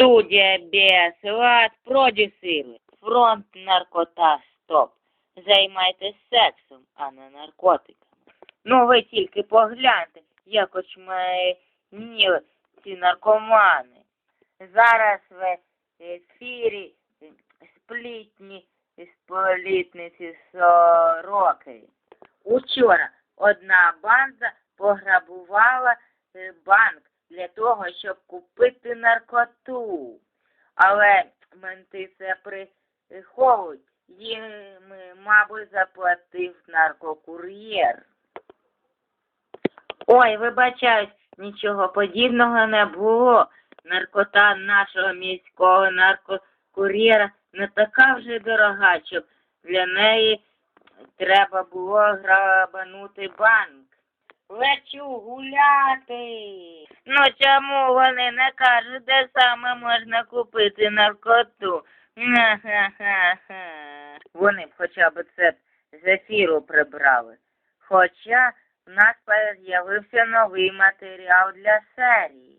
Студія Біаслад продюсирує. Фронт наркота стоп. Займайтесь сексом, а не наркотиками. Ну ви тільки погляньте, як очманіли ці наркомани. Зараз в ефірі сплітні сполітниці сороки. Учора одна банда пограбувала банк для того, щоб купити наркоту. Але менти це приховують. Їм, мабуть, заплатив наркокур'єр. Ой, вибачаюсь, нічого подібного не було. Наркота нашого міського наркокур'єра не така вже дорога, щоб для неї треба було грабанути банк. Лечу гуляти. Ну чому вони не кажуть, де саме можна купити наркоту? Вони б хоча б це з ефіру прибрали. Хоча в нас з'явився новий матеріал для серії.